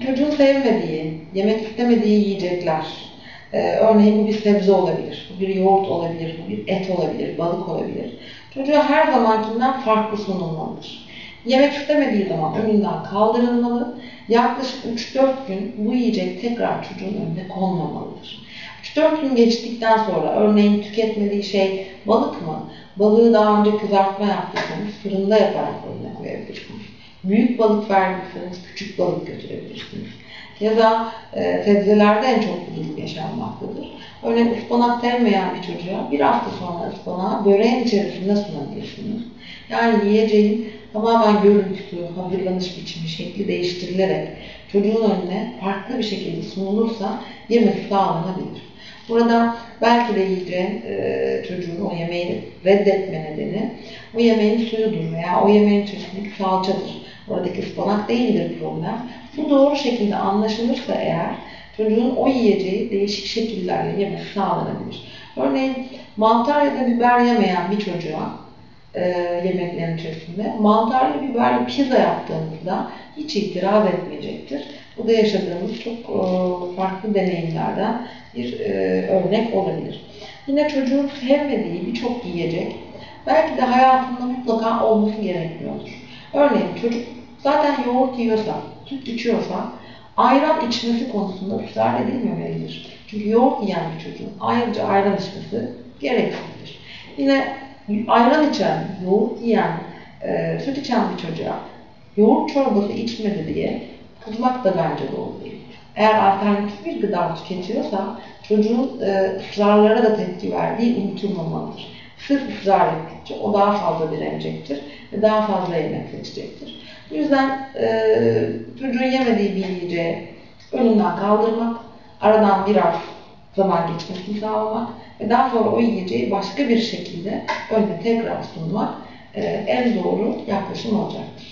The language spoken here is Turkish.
çocuğun sevmediği, yemek istemediği yiyecekler, ee, örneğin bu bir sebze olabilir, bu bir yoğurt olabilir, bu bir et olabilir, balık olabilir. Çocuğa her zamankinden farklı sunulmalıdır. Yemek istemediği zaman önünden kaldırılmalı. Yaklaşık 3-4 gün bu yiyecek tekrar çocuğun önüne konmamalıdır. 3-4 gün geçtikten sonra örneğin tüketmediği şey balık mı? Balığı daha önce kızartma yaptıysanız fırında yaparak önüne. Büyük balık verdiyseniz küçük balık götürebilirsiniz. Ya da e, sebzelerde en çok bu durum yaşanmaktadır. Örneğin ıspanak sevmeyen bir çocuğa bir hafta sonra ıspanağı böreğin içerisinde sunabilirsiniz. Yani yiyeceğin tamamen görüntüsü, hazırlanış biçimi, şekli değiştirilerek çocuğun önüne farklı bir şekilde sunulursa yemesi sağlanabilir. Burada belki de yiyeceğin e, çocuğun o yemeği reddetme nedeni o yemeğin suyudur veya o yemeğin içerisindeki salçadır. Oradaki ıspanak değildir problem. Bu doğru şekilde anlaşılırsa eğer çocuğun o yiyeceği değişik şekillerle yemesi sağlanabilir. Örneğin mantar ya da biber yemeyen bir çocuğa e, yemeklerin içerisinde mantarlı biberli pizza yaptığımızda hiç itiraz etmeyecektir. Bu da yaşadığımız çok e, farklı deneyimlerden bir e, örnek olabilir. Yine çocuğun sevmediği birçok yiyecek belki de hayatında mutlaka olması gerekmiyordur. Örneğin çocuk zaten yoğurt yiyorsa, süt içiyorsa ayran içmesi konusunda ısrar edilmemelidir. Çünkü yoğurt yiyen bir çocuğun ayrıca ayran içmesi gereksizdir. Yine ayran içen, yoğurt yiyen, e, süt içen bir çocuğa yoğurt çorbası içmedi diye kızmak da bence doğru değil. Eğer alternatif bir gıda tüketiyorsa çocuğun e, ısrarlara da tepki verdiği unutulmamalıdır. Sırf ısrar ettikçe o daha fazla direnecektir ve daha fazla yemek seçecektir. Bu yüzden e, çocuğun yemediği bir yiyeceği önünden kaldırmak, aradan biraz zaman geçmesini sağlamak ve daha sonra o yiyeceği başka bir şekilde önüne tekrar sunmak e, en doğru yaklaşım olacaktır.